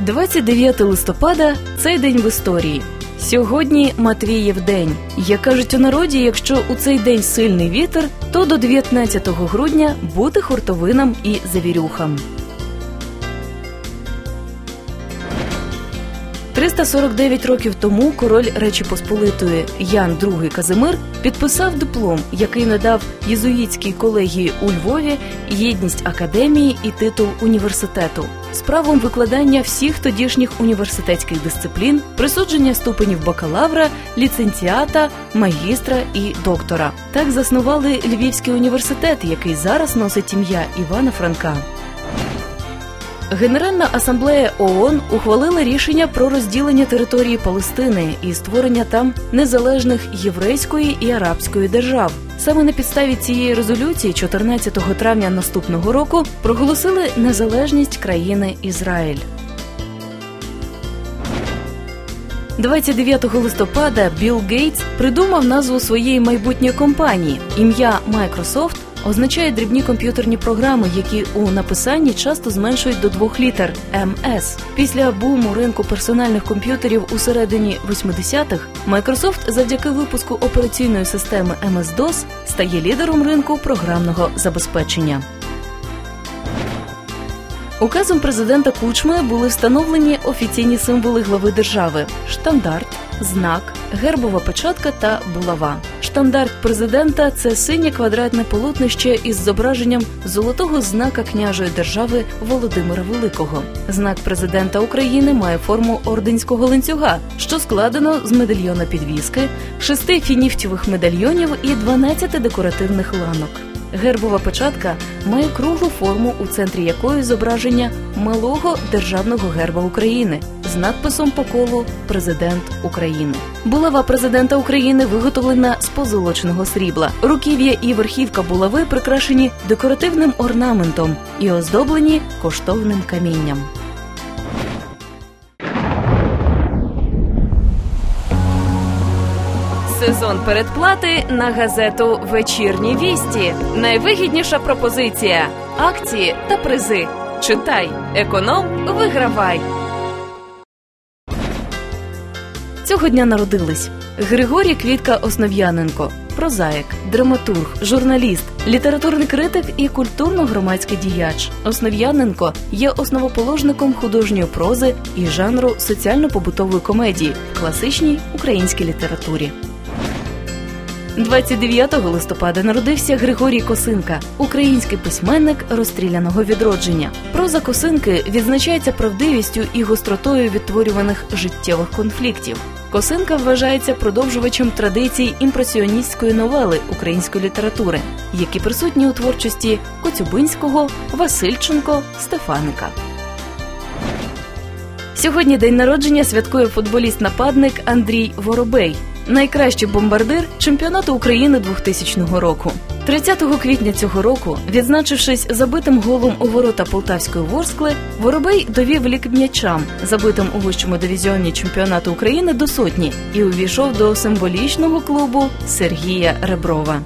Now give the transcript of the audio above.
29 листопада цей день в історії. Сьогодні Матвієв день. Як кажуть у народі, якщо у цей день сильний вітер, то до 19 грудня бути хуртовинам і завірюхам. 349 років тому король Речі Посполитої Ян II Казимир підписав диплом, який надав єзуїтській колегії у Львові єдність академії і титул університету з правом викладання всіх тодішніх університетських дисциплін, присудження ступенів бакалавра, ліцензіата, магістра і доктора. Так заснували Львівський університет, який зараз носить ім'я Івана Франка. Генеральна асамблея ООН ухвалила рішення про розділення території Палестини і створення там незалежних єврейської і арабської держав. Саме на підставі цієї резолюції, 14 травня наступного року, проголосили незалежність країни Ізраїль. 29 листопада Білл Гейтс придумав назву своєї майбутньої компанії. Ім'я Microsoft означає дрібні комп'ютерні програми, які у написанні часто зменшують до двох літер МС. Після буму ринку персональних комп'ютерів у середині 80-х Microsoft завдяки випуску операційної системи MS-DOS стає лідером ринку програмного забезпечення. Указом президента Кучми були встановлені офіційні символи глави держави: штандарт, знак, гербова печатка та булава. Штандарт президента це синє квадратне полотнище із зображенням золотого знака княжої держави Володимира Великого. Знак президента України має форму орденського ланцюга, що складено з медальйона підвіски, шести фініфтєвих медальйонів і 12 декоративних ланок. Гербова печатка має круглу форму, у центрі якої зображення малого державного герба України з надписом по колу Президент України. Булава президента України виготовлена з позолоченого срібла. Руків'я і верхівка булави прикрашені декоративним орнаментом і оздоблені коштовним камінням. Сезон передплати на газету Вечірні вісті. Найвигідніша пропозиція: акції та призи. Читай, економ, вигравай. Цього дня народились Григорій Квітка Основ'яненко, прозаїк, драматург, журналіст, літературний критик і культурно-громадський діяч. Основ'яненко є основоположником художньої прози і жанру соціально-побутової комедії в класичній українській літературі. 29 листопада народився Григорій Косинка, український письменник розстріляного відродження. Проза Косинки відзначається правдивістю і гостротою відтворюваних життєвих конфліктів. Косинка вважається продовжувачем традицій імпресіоністської новели української літератури, які присутні у творчості Коцюбинського, Васильченко, Стефаника. Сьогодні день народження святкує футболіст-нападник Андрій Воробей, найкращий бомбардир чемпіонату України 2000 року. 30 квітня цього року, відзначившись забитим голом у ворота Полтавської Ворскли, Воробей довів лік м'ячам, забитим у вищому дивізіоні чемпіонату України до сотні, і увійшов до символічного клубу Сергія Реброва.